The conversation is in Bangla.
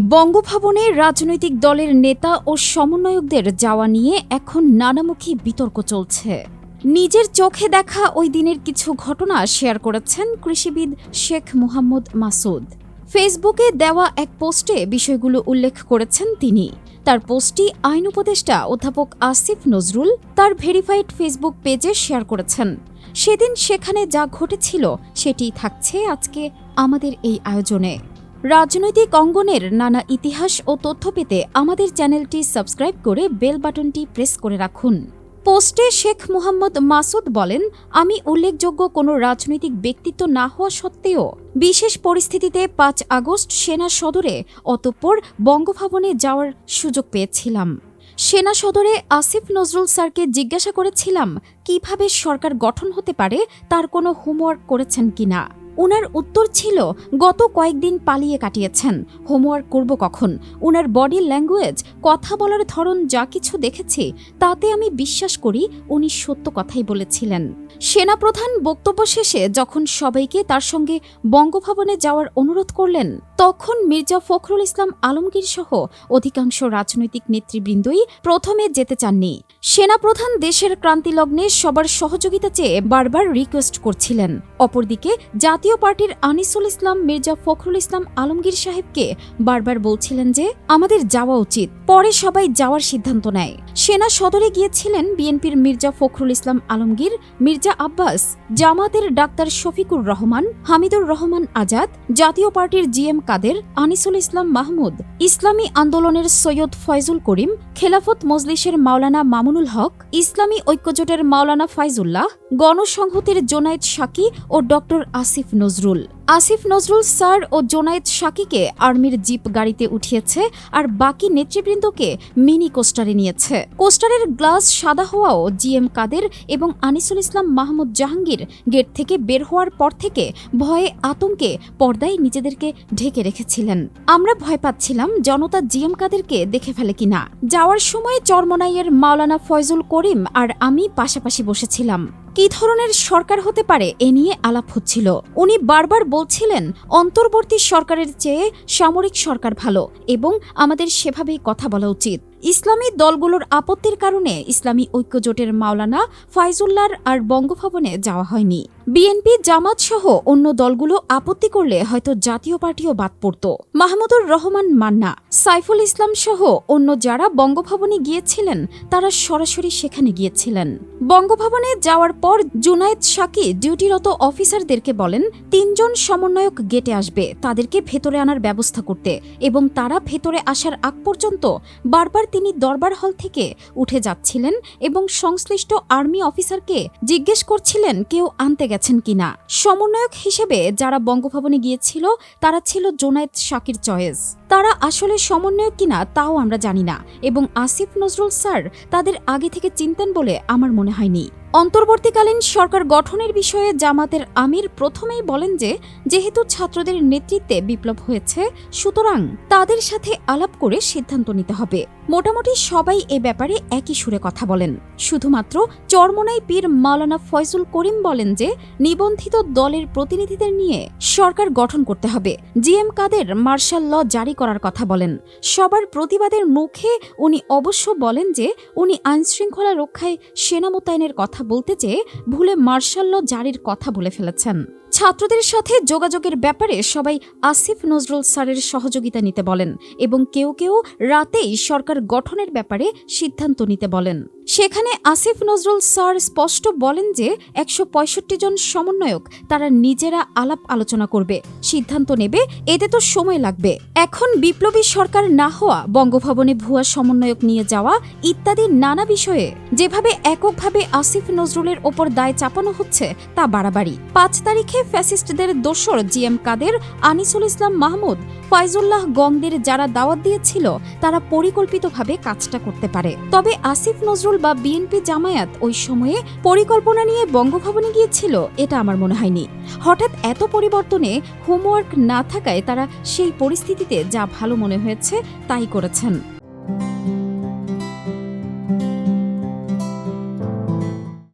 বঙ্গভবনে রাজনৈতিক দলের নেতা ও সমন্বয়কদের যাওয়া নিয়ে এখন নানামুখী বিতর্ক চলছে। নিজের চোখে দেখা ওই দিনের কিছু ঘটনা শেয়ার করেছেন কৃষিবিদ শেখ মুহাম্মদ মাসুদ। ফেসবুকে দেওয়া এক পোস্টে বিষয়গুলো উল্লেখ করেছেন তিনি। তার পোস্টটি আইন উপদেষ্টা অধ্যাপক আসিফ নজরুল তার ভেরিফাইড ফেসবুক পেজে শেয়ার করেছেন। সেদিন সেখানে যা ঘটেছিল সেটি থাকছে আজকে আমাদের এই আয়োজনে। রাজনৈতিক অঙ্গনের নানা ইতিহাস ও তথ্য পেতে আমাদের চ্যানেলটি সাবস্ক্রাইব করে বেল বাটনটি প্রেস করে রাখুন। পোস্টে শেখ মুহাম্মদ মাসুদ বলেন, আমি উল্লেখযোগ্য কোনো রাজনৈতিক ব্যক্তিত্ব না হওয়া সত্ত্বেও বিশেষ পরিস্থিতিতে পাঁচ আগস্ট সেনা সদরে অতঃপর বঙ্গভবনে যাওয়ার সুযোগ পেয়েছিলাম। সেনা সদরে আসিফ নজরুল স্যারকে জিজ্ঞাসা করেছিলাম, কীভাবে সরকার গঠন হতে পারে? তার কোনো হোমওয়ার্ক করেছেন কিনা? উনার উত্তর ছিল, গত কয়েকদিন পালিয়ে কাটিয়েছেন। হোমওয়ার্ক করব কখন? উনার বডি ল্যাঙ্গুয়েজ, কথা বলার ধরন যা কিছু দেখেছি, তাতে আমি বিশ্বাস করি উনি সত্য কথাই বলেছিলেন। সেনাপ্রধান বক্তব্য শেষে যখন সবাইকে তার সঙ্গে বঙ্গভবনে যাওয়ার অনুরোধ করলেন, তখন মির্জা ফখরুল ইসলাম আলমগীর সহ অধিকাংশ রাজনৈতিক নেতৃবৃন্দই প্রথমে যেতে চাননি। সেনাপ্রধান দেশের ক্রান্তিলগ্নে সবার সহযোগিতা চেয়ে বারবার রিকোয়েস্ট করছিলেন। অপরদিকে জাতীয় পার্টির আনিসুল ইসলাম, মির্জা ফখরুল ইসলাম আলমগীর সাহেবকে বারবার বলছিলেন যে আমাদের যাওয়া উচিত। পরে সবাই যাওয়ার সিদ্ধান্ত নেয়। সেনা সদরে গিয়েছিলেন বিএনপির মির্জা ফখরুল ইসলাম আলমগীর, মির্জা আব্বাস, জামাতের ডাক্তার শফিকুর রহমান, হামিদুর রহমান আজাদ, জাতীয় পার্টির জিএম কাদের, আনিসুল ইসলাম মাহমুদ, ইসলামী আন্দোলনের সৈয়দ ফয়জুল করিম, খেলাফত মজলিসের মাওলানা মামুনুল হক, ইসলামী ঐক্যজোটের মাওলানা ফাইজুল্লাহ গণসংহতির জোনায়েদ সাকি ও ডক্টর আসিফ নজরুল। আসিফ নজরুল, স্যার ও জোনায়েদ সাকিকে আর্মির জিপ গাড়িতে উঠিয়েছে আর বাকি নেতৃবৃন্দকে মিনি কোস্টারে নিয়েছে। কোস্টারের গ্লাস সাদা হওয়াও জিএম কাদের এবং আনিসুল ইসলাম মাহমুদ জাহাঙ্গীর গেট থেকে বের হওয়ার পর থেকে ভয়ে আতঙ্কে পর্দায় নিজেদেরকে ঢেকে রেখেছিলেন। আমরা ভয় পাচ্ছিলাম জনতা জিএম কাদেরকে দেখে ফেলে কিনা। যাওয়ার সময় চরমনাইয়ের মাওলানা ফয়জুল করিম আর আমি পাশাপাশি বসেছিলাম। কি ধরনের সরকার হতে পারে এ নিয়ে আলাপ হচ্ছিল। উনি বারবার বলছিলেন, অন্তর্বর্তী সরকারের চেয়ে সামরিক সরকার ভালো এবং আমাদের সেভাবেই কথা বলা উচিত। ইসলামী দলগুলোর আপত্তির কারণে ইসলামী ঐক্যজোটের মাওলানা ফাইজুল্লার আর বঙ্গভবনে যাওয়া হয়নি। বিএনপি, জামাত সহ অন্য দলগুলো আপত্তি করলে হয়তো জাতীয় পার্টিও বাদ পড়ত। মাহমুদুর রহমান মান্না সাইফুল ইসলাম সহ অন্য যারা বঙ্গভবনে গিয়েছিলেন, তারা সরাসরি সেখানে গিয়েছিলেন। বঙ্গভবনে যাওয়ার পর জুনায়েদ সাকি ডিউটিরত অফিসারদেরকে বলেন, তিনজন সমন্বয়ক গেটে আসবে, তাদেরকে ভেতরে আনার ব্যবস্থা করতে। এবং তারা ভেতরে আসার আগ পর্যন্ত বারবার তিনি দরবার হল থেকে উঠে যাচ্ছিলেন এবং সংশ্লিষ্ট আর্মি অফিসারকে জিজ্ঞেস করছিলেন, কেউ আনতে গেছেন কিনা? সমন্বয়ক হিসেবে যারা বঙ্গভবনে গিয়েছিল, তারা ছিল জোনায়েদ শাকির চয়েস। তারা আসলে সমন্বয়ক কিনা তাও আমরা জানি না। এবং আসিফ নজরুল স্যার তাদের আগে থেকে চিনতেন বলে আমার মনে হয়নি। অন্তর্বর্তীকালীন সরকার গঠনের বিষয়ে জামাতের আমির প্রথমেই বলেন যে, যেহেতু ছাত্রদের নেতৃত্বে বিপ্লব হয়েছে, সুতরাং তাদের সাথে আলাপ করে সিদ্ধান্ত নিতে হবে। মোটামুটি সবাই এ ব্যাপারে একই সুরে কথা বলেন। শুধুমাত্র চরমনাই পীর মাওলানা ফয়জুল করিম বলেন যে, নিবন্ধিত দলের প্রতিনিধিদের নিয়ে সরকার গঠন করতে হবে। জিএম কাদের মার্শাল ল জারি করার কথা বলেন। সবার প্রতিবাদের মুখে উনি অবশ্য বলেন যে, উনি আইনশৃঙ্খলা রক্ষায় সেনা মোতায়েনের কথা বলতে চেয়ে ভুলে মার্শাল ল জারির কথা বলে ফেলেছেন। ছাত্রদের সাথে যোগাযোগের ব্যাপারে সবাই আসিফ নজরুল স্যারের সহযোগিতা নিতে বলেন এবং কেউ কেউ রাতেই সরকার গঠনের ব্যাপারে সিদ্ধান্ত নিতে বলেন। সেখানে আসিফ নজরুল স্যার স্পষ্ট বলেন যে একশো পঁয়ষট্টি জন সমন্বয়ক তারা নিজেরা আলাপ আলোচনা করবে, সিদ্ধান্ত নেবে, এতে তো সময় লাগবে। এখন বিপ্লবী সরকার না হওয়া, বঙ্গভবনে ভুয়া সমন্বয়ক নিয়ে যাওয়া ইত্যাদি নানা বিষয়ে যেভাবে এককভাবে আসিফ নজরুলের ওপর দায় চাপানো হচ্ছে তা বাড়াবাড়ি। পাঁচ তারিখে ফ্যাসিস্টদের দোসর জিএম কাদের, আনিসুল ইসলাম মাহমুদ, ফয়জুল্লাহ গংদের যারা দাওয়াত দিয়েছিল, তারা পরিকল্পিতভাবে কাজটা করতে পারে। তবে আসিফ নজরুল বা বিএনপি জামায়াত ওই সময়ে পরিকল্পনা নিয়ে বঙ্গভবনে গিয়েছিল, এটা আমার মনে হয়নি। হঠাৎ এত পরিবর্তনে হোমওয়ার্ক না থাকায় তারা সেই পরিস্থিতিতে যা ভালো মনে হয়েছে, তাই করেছেন।